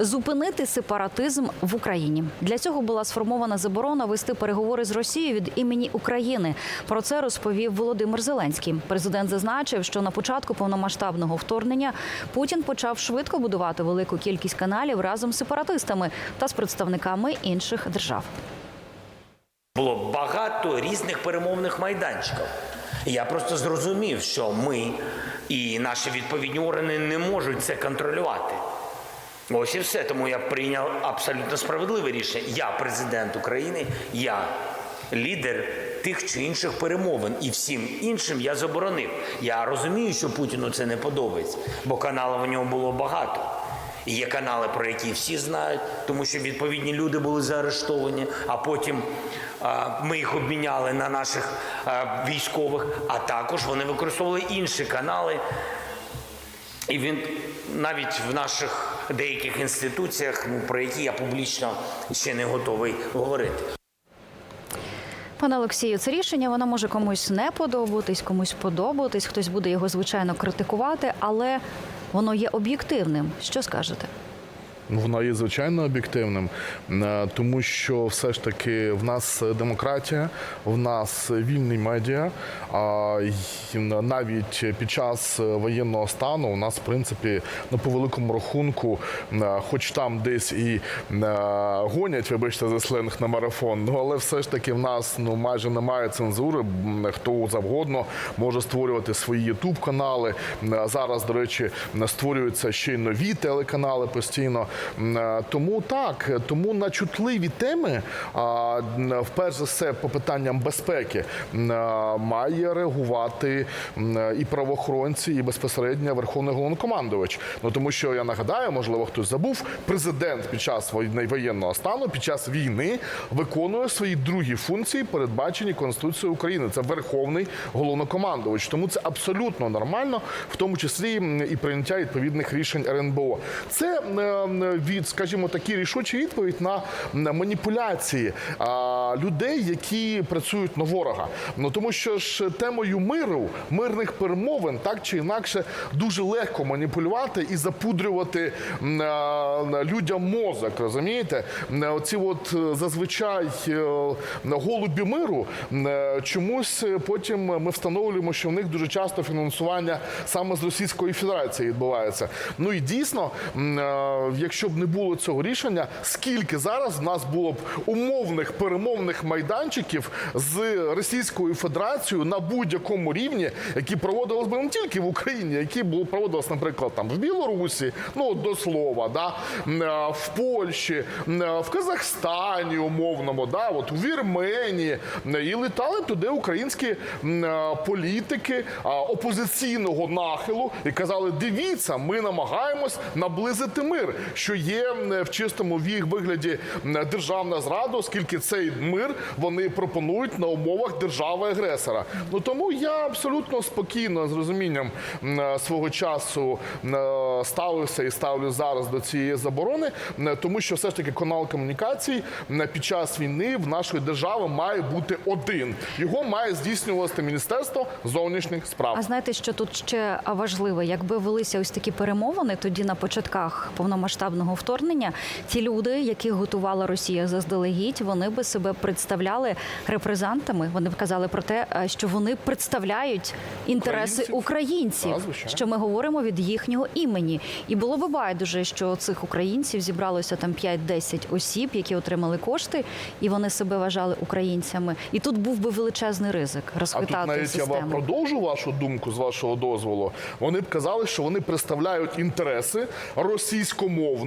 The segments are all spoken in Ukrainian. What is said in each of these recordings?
зупинити сепаратизм в Україні. Для цього була сформована заборона вести переговори з Росією від імені України. Про це розповів Володимир Зеленський. Президент зазначив, що на початку повномасштабного вторгнення Путін почав швидко будувати велику кількість каналів разом з сепаратистами та з представниками інших держав. Було багато різних перемовних майданчиків. Я просто зрозумів, що ми і наші відповідні органи не можуть це контролювати. Ось і все. Тому я прийняв абсолютно справедливе рішення. Я президент України, я лідер тих чи інших перемовин, і всім іншим я заборонив. Я розумію, що Путіну це не подобається, бо каналів у нього було багато. І є канали, про які всі знають, тому що відповідні люди були заарештовані, а потім а, ми їх обміняли на наших а, військових, а також вони використовували інші канали. І він навіть в наших деяких інституціях, ну, про які я публічно ще не готовий говорити. Пане Олексію, це рішення воно може комусь не подобатись, комусь подобатись. Хтось буде його звичайно критикувати, але воно є об'єктивним. Що скажете? Воно є звичайно об'єктивним, е, тому що все ж таки в нас демократія, в нас вільний медіа. А навіть під час воєнного стану у нас, в принципі, ну по великому рахунку, е, хоч там десь і е, гонять, вибачте за сленг на марафон, ну але все ж таки в нас ну майже немає цензури. Хто завгодно може створювати свої ютуб канали. Зараз, до речі, створюються ще й нові телеканали постійно. Е, Тому так, тому на чутливі теми, вперше за все, по питанням безпеки, е, має реагувати і правоохоронці, і безпосередньо верховний головнокомандувач. Ну тому що я нагадаю, можливо, хтось забув, президент під час воєнного стану, під час війни виконує свої другі функції, передбачені Конституцією України. Це верховний головнокомандувач. Тому це абсолютно нормально, в тому числі і прийняття відповідних рішень РНБО. Це е, від, скажімо, такі рішучі відповідь на маніпуляції людей, які працюють на ворога. Ну тому що ж темою миру, мирних перемовин, так чи інакше, дуже легко маніпулювати і запудрювати людям мозок. Розумієте? Оці от е, зазвичай е, голубі миру е, чомусь потім ми встановлюємо, що в них дуже часто фінансування саме з Російської Федерації відбувається. Ну і дійсно, якщо б не було цього рішення, скільки зараз в нас було б умовних перемовних майданчиків з Російською Федерацією на будь-якому рівні, які проводились би не тільки в Україні, які було проводились, наприклад, там в Білорусі, ну до слова, да, е, в Польщі, е, в Казахстані, умовному, да, от у Вірменії, і літали туди українські е, політики опозиційного нахилу і казали: дивіться, ми намагаємось наблизити мир, що є в чистому вигляді державна зрада, оскільки цей мир вони пропонують на умовах держави-агресора. Ну тому я абсолютно спокійно з розумінням е, свого часу е, ставився і ставлю зараз до цієї заборони, тому що все ж таки канал комунікацій під час війни в нашої держави має бути один. Його має здійснювати Міністерство зовнішніх справ. А знаєте, що тут ще важливе? Якби велися ось такі перемовини, тоді на початках повномасштабного вторгнення ті люди, яких готувала Росія заздалегідь, вони би себе представляли репрезентами. Вони б казали про те, е, що вони представляють інтереси Українців? українців, що ми говоримо від їхнього імені. І було би байдуже, що цих українців зібралося там 5-10 осіб, які отримали кошти, і вони себе вважали українцями. І тут був би величезний ризик А тут розхитати навіть я вам продовжу вашу думку з вашого дозволу. Вони б казали, що вони представляють інтереси російськомовних.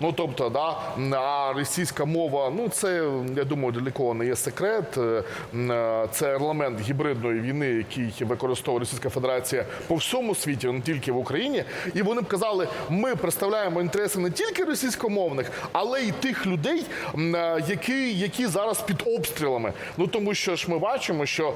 Ну тобто, да, а російська мова, ну це я думаю, далеко не є секрет. Е, е, Це елемент гібридної війни, який використовує Російська Федерація по всьому світі, не тільки в Україні. І вони б казали, ми представляємо інтереси не тільки російськомовних, але й тих людей, е, які, які зараз під обстрілами. Ну тому що ж ми бачимо, що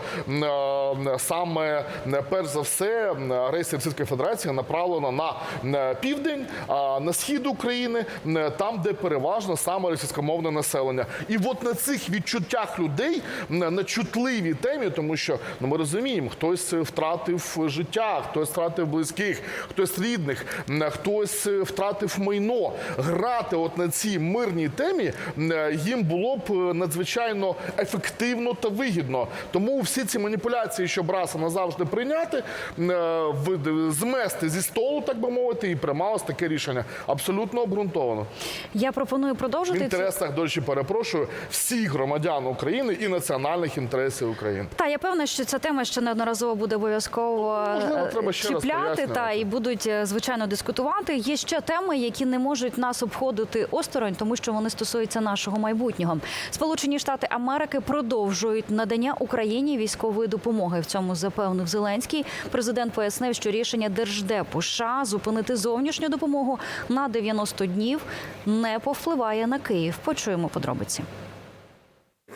саме перш за все агресія Російської Федерації направлена на, на південь, а, на схід України. України, е, там, де переважно саме російськомовне населення. І от на цих відчуттях людей е, на чутливій темі, тому що ну ми розуміємо, хтось втратив життя, хтось втратив близьких, хтось рідних, е, хтось е, втратив майно. Грати от на цій мирній темі е, їм було б е, надзвичайно ефективно та вигідно. Тому всі ці маніпуляції, щоб раз назавжди прийняти, е, змести зі столу, так би мовити, і приймалось таке рішення абсолютно обґрунтовано. Я пропоную продовжити цю- інтересах, до речі, перепрошую, всіх громадян України і національних інтересів України. Та я певна, що ця тема ще неодноразово буде обов'язково Можливо, е, чіпляти та і будуть е, звичайно дискутувати. Є ще теми, які не можуть нас обходити осторонь, тому що вони стосуються нашого майбутнього. Сполучені Штати Америки продовжують надання Україні військової допомоги. В цьому запевнив Зеленський. Президент пояснив, що рішення держдепу США зупинити зовнішню допомогу на 90 днів не повпливає на Київ. Почуємо подробиці.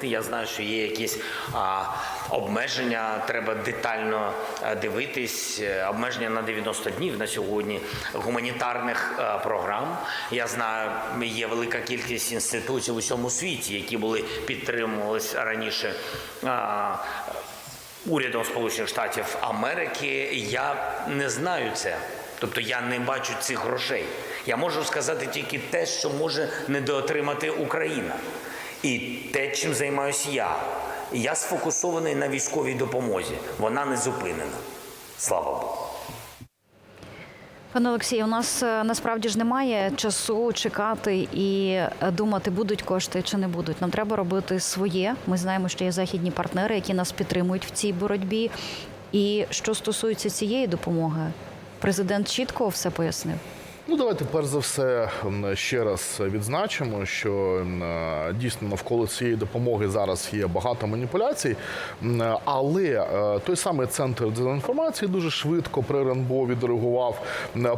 Я знаю, що є якісь а, обмеження, треба детально дивитись. Е, Обмеження на 90 днів на сьогодні гуманітарних а, програм. Я знаю, є велика кількість інституцій у всьому світі, які були підтримувались раніше. А, урядом Сполучених Штатів Америки. Я не знаю це. Тобто я не бачу цих грошей. Я можу сказати тільки те, що може недоотримати Україна. І те, чим займаюся я. Я сфокусований на військовій допомозі. Вона не зупинена. Слава Богу. Пане Олексію, у нас е, насправді ж немає часу чекати і е, думати, будуть кошти чи не будуть. Нам треба робити своє. Ми знаємо, що є західні партнери, які нас підтримують в цій боротьбі. І що стосується цієї допомоги, президент чітко все пояснив. Ну, давайте перш за все ще раз відзначимо, що е, дійсно навколо цієї допомоги зараз є багато маніпуляцій, але е, той самий центр дезінформації дуже швидко при РНБО відреагував,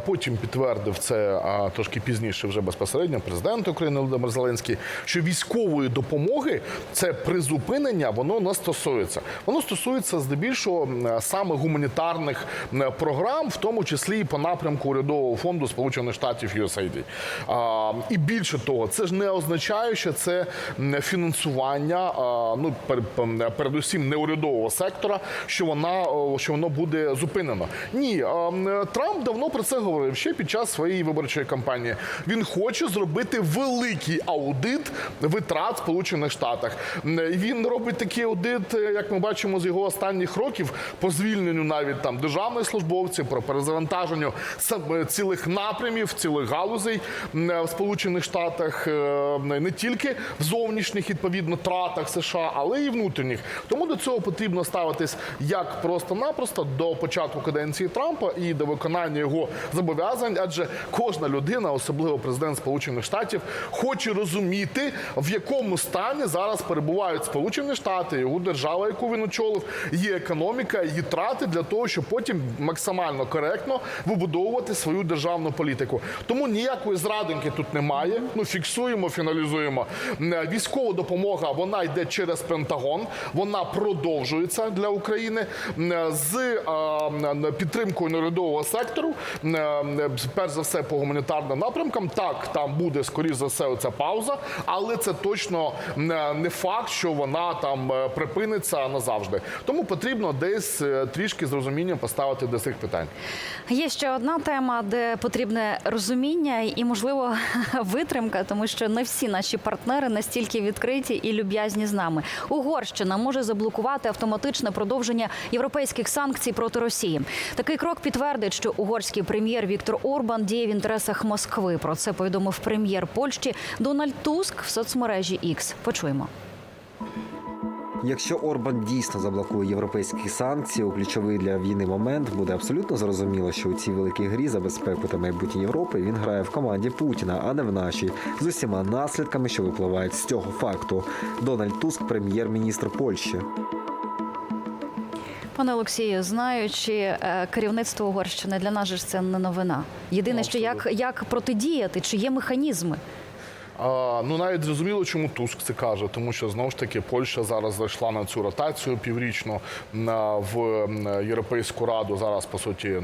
потім підтвердив це трошки пізніше, вже безпосередньо президент України Володимир Зеленський, що військової допомоги це призупинення, воно не стосується. Воно стосується здебільшого саме гуманітарних програм, в тому числі і по напрямку урядового фонду Сполучених Штатів USAID. А, і більше того, це ж не означає, що це фінансування, а, ну пер- пер- передусім неурядового сектора, що вона що воно буде зупинено. Ні, а, Трамп давно про це говорив ще під час своєї виборчої кампанії. Він хоче зробити великий аудит витрат Сполучених Штатах. Він робить такий аудит, е, як ми бачимо з його останніх років, по звільненню навіть там державних службовців, про перезавантаженню цілих напрямів, цілих галузей в Сполучених Штатах, е, не тільки в зовнішніх відповідно тратах США, але і внутрішніх. Тому до цього потрібно ставитись як просто-напросто до початку каденції Трампа і до виконання його зобов'язань, адже кожна людина, особливо президент Сполучених Штатів, хоче розуміти, в якому стані зараз перебувають Сполучені Штати, його держава, яку він очолив, її економіка, її трати для того, щоб потім максимально коректно вибудовувати свою державну політику. Тому ніякої зрадинки тут немає. Ну фіксуємо, фіналізуємо. Е, Військова допомога вона йде через Пентагон, вона продовжується для України Е, з е, підтримкою народового сектору. Перш за все по гуманітарним напрямкам. Так, там буде скоріш за все оця пауза, але це точно не факт, що вона там припиниться назавжди. Тому потрібно десь трішки з розумінням поставити до цих питань. Є ще одна тема, де потрібне розуміння і, можливо, витримка, тому що не всі наші партнери настільки відкриті і люб'язні з нами. Угорщина може заблокувати автоматичне продовження європейських санкцій проти Росії. Такий крок підтвердить, що угорський прем'єр Віктор Орбан діє в інтересах Москви. Про це повідомив прем'єр Польщі Дональд Туск в соцмережі X. Почуємо. Якщо Орбан дійсно заблокує європейські санкції у ключовий для війни момент, буде абсолютно зрозуміло, що у цій великій грі за безпеку та майбутнє Європи він грає в команді Путіна, а не в нашій, з усіма наслідками, що випливають з цього факту. Дональд Туск, прем'єр-міністр Польщі. Пане Олексію, знаючи е, керівництво Угорщини, для нас же ж це не новина. Єдине, що як, як протидіяти, чи є механізми? Ну навіть зрозуміло, чому Туск це каже, тому що знову ж таки Польща зараз зайшла на цю ротацію піврічну на в Європейську раду. Зараз по суті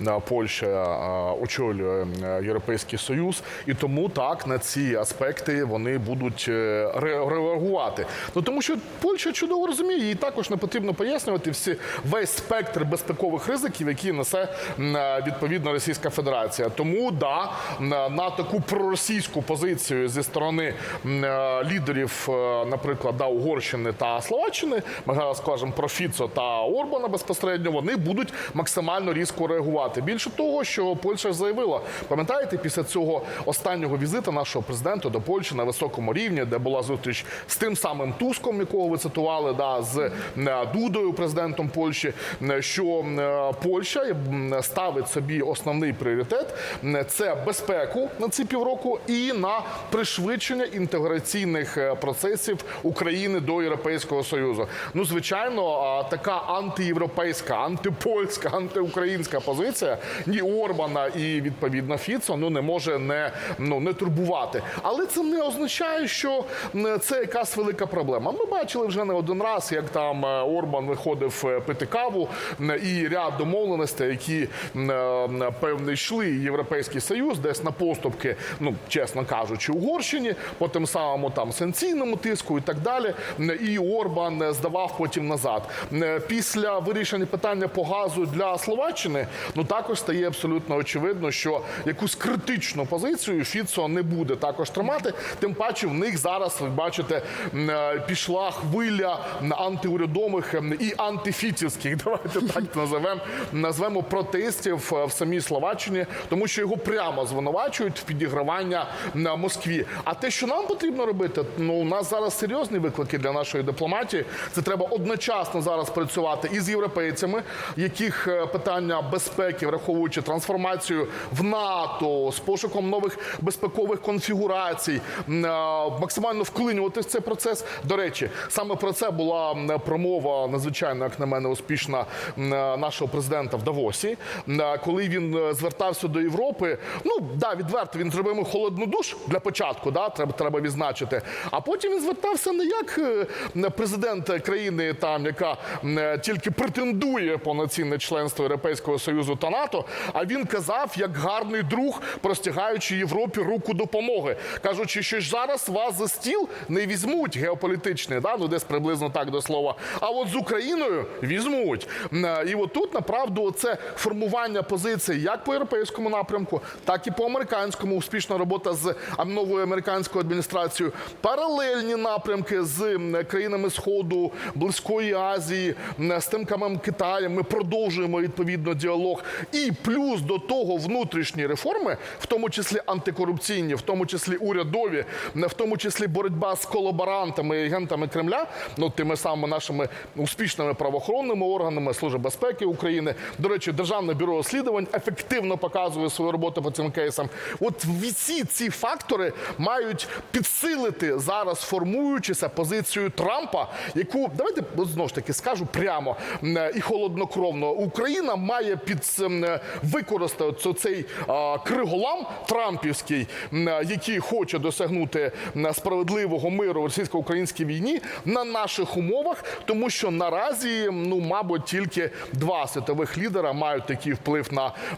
да Польща очолює Європейський Союз, і тому так на ці аспекти вони будуть е, реагувати. Ну тому що Польща чудово розуміє, їй також не потрібно пояснювати всі весь спектр безпекових ризиків, які несе відповідно Російська Федерація. Тому да на таку проросійську позицію зі сторони е, лідерів, е, наприклад, да, Угорщини та Словаччини, ми зараз скажемо про Фіцо та Орбана безпосередньо, вони будуть максимально різко реагувати. Більше того, що Польща заявила, пам'ятаєте, після цього останнього візиту нашого президента до Польщі на високому рівні, де була зустріч з тим самим Туском, якого ви цитували, да, з е, Дудою, президентом Польщі, що Польща ставить собі основний пріоритет це безпеку на ці півроку і на пришвидшення інтеграційних е, процесів України до Європейського Союзу. Ну, звичайно, така антиєвропейська, антипольська, антиукраїнська позиція ні Орбана і відповідно Фіцо ну не може не ну не турбувати. Але це не означає, що це якась велика проблема. Ми бачили вже не один раз, як там е, Орбан виходив е, пити каву і ряд домовленостей, які м, е, йшли Європейський Союз, десь на поступки, ну чесно кажучи, Угорщині, по тим самому там санкційному тиску і так далі. І Орбан е, здавав потім назад. Після вирішення питання по газу для Словаччини, ну також стає абсолютно очевидно, що якусь критичну позицію Фіцо не буде також тримати. Тим паче в них зараз ви бачите е, пішла хвиля антиурядових і антифіцівських, давайте так називемо назвемо протестів е, в самій Словаччині, тому що його прямо звинувачують в підігравання на Москві. А те, що нам потрібно робити, ну у нас зараз серйозні виклики для нашої дипломатії. Це треба одночасно зараз працювати із європейцями, яких е, питання безпеки, враховуючи трансформацію в НАТО з пошуком нових безпекових конфігурацій, е, максимально вклинювати в цей процес. До речі, саме про це була промова надзвичайно, як на мене, успішна е, нашого президента в Давосі, коли він звертався до Європи. Ну да, відверто він зробив холодну душ для початку. Да, треба треба відзначити. А потім він звертався не як е, президент країни, там яка е, тільки претендує повноцінне членство Європейського союзу та НАТО. А він казав як гарний друг, простягаючи Європі руку допомоги, кажучи, що ж зараз вас за стіл не візьмуть геополітичний, да ну десь приблизно так до слова. А от з Україною візьмуть. Е, І от тут направду це формування позицій як по європейському напрямку, так і по американському. Успішна робота з а, новою американською адміністрацією. Паралельні напрямки з країнами Сходу, Близької Азії, з тим самим Китаєм. Ми продовжуємо відповідно діалог. І плюс до того внутрішні реформи, в тому числі антикорупційні, в тому числі урядові, в тому числі боротьба з колаборантами і агентами Кремля, ну тими самими нашими успішними правоохоронними органами Служби безпеки України. До речі, Державне бюро розслідувань ефективно показує свою роботу по цим кейсам. От всі ці фактори мають підсилити зараз формуючися позицію Трампа, яку давайте знову ж таки скажу прямо і холоднокровно. Україна має під використати цей криголам Трампівський, який хоче досягнути справедливого миру в російсько-українській війні на наших умовах, тому що наразі ну мабуть тільки два світових лідера мають такий вплив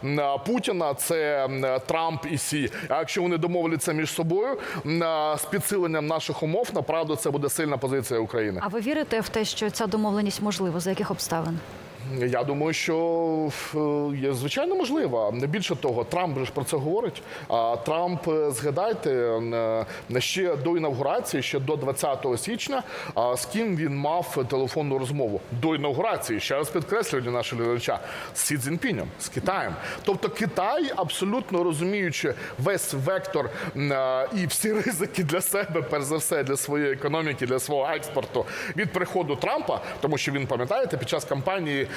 на Путіна. Це Трамп і Сі. А якщо вони домовляться між собою м, з підсиленням наших умов, направду це буде сильна позиція України. А ви вірите в те, що ця домовленість можлива? За яких обставин? Я думаю, що е, є звичайно можливо. Не більше того, Трамп ж про це говорить. А Трамп, е, згадайте, е, ще до інавгурації, ще до 20 січня, з ким він мав телефонну розмову до інавгурації. Ще раз підкреслюю для нашого глядача з Сі Цзіньпінем, з Китаєм. Тобто Китай, абсолютно розуміючи весь вектор і всі ризики для себе, перш за все, для своєї економіки, для свого експорту від приходу Трампа, тому що він пам'ятаєте, під час кампанії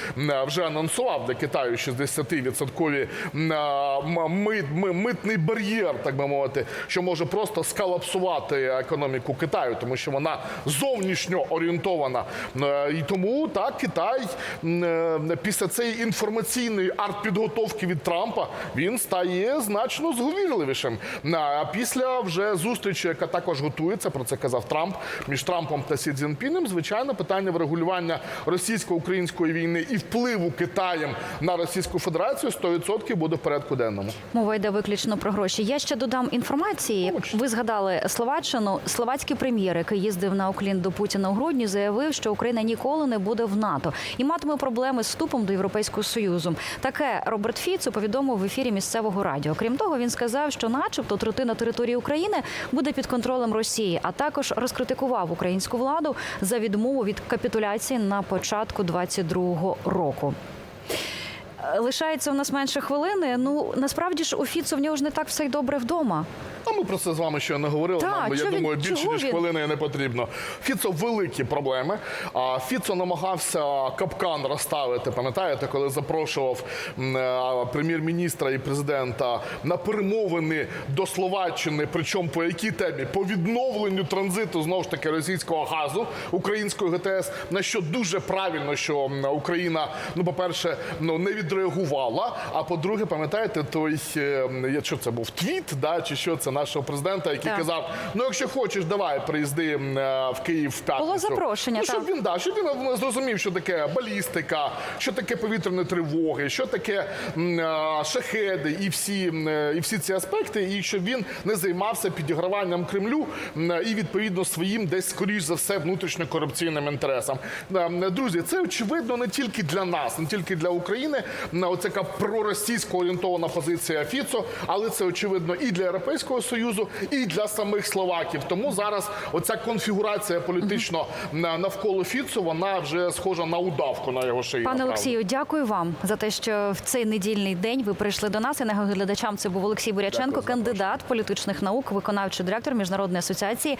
вже анонсував для Китаю 60% м, м- ми- ми- митний бар'єр, так би мовити, що може просто скалапсувати економіку Китаю, тому що вона зовнішньо орієнтована. Е, І тому так Китай е, після цієї інформаційної артпідготовки від Трампа він стає значно зговірливішим. А після вже зустрічі, яка також готується, про це казав Трамп між Трампом та Сі Цзіньпінем, звичайно, питання врегулювання російсько-української війни і впливу Китаєм на Російську Федерацію 100% буде в порядку денному. Мова йде виключно про гроші. Я ще додам інформації. Ви згадали Словаччину. Словацький прем'єр, який їздив на Уклін до Путіна у грудні, заявив, що Україна ніколи не буде в НАТО і матиме проблеми з вступом до Європейського союзу. Таке Роберт Фіцо повідомив в ефірі місцевого радіо. Крім того, він сказав, що, начебто, третина території України буде під контролем Росії, а також розкритикував українську владу за відмову від капітуляції на початку 22-го року. Е, Лишається у нас менше хвилини. Ну насправді ж у Фіцо в нього ж не так все й добре вдома. А ми про це з вами ще не говорили. Так, Нам, я він- думаю, більше ніж він? хвилини не потрібно. Фіцо великі проблеми. А Фіцо намагався капкан розставити. Пам'ятаєте, коли запрошував е, прем'єр-міністра і президента на перемовини до Словаччини, причому по якій темі? По відновленню транзиту знову ж таки російського газу української ГТС. На що дуже правильно, що Україна, ну по-перше, ну не відреагувала. А по-друге, пам'ятаєте, той е, що це був твіт, да чи що це нашого президента, який Так. казав: ну якщо хочеш, давай приїзди е, в Київ в п'ятницю. Було запрошення, Ну, щоб так. він да, щоб він е, зрозумів, що таке балістика, що таке повітряні тривоги, що таке шахеди і всі, і всі ці аспекти, і щоб він не займався підіграванням Кремлю і відповідно своїм десь скоріш за все внутрішньокорупційним інтересам. Е, Друзі, це очевидно не тільки для нас, не тільки для України. М, Оце така проросійсько орієнтована позиція Фіцо, але це очевидно і для Європейського союзу, і для самих словаків. Тому зараз оця конфігурація політично навколо Фіцо, вона вже схожа на удавку на його шиї. Пане. Олексію, дякую вам за те, що в цей недільний день ви прийшли до нас. І нагадую глядачам це був Олексій Буряченко, Дякую кандидат політичних наук, виконавчий директор міжнародної асоціації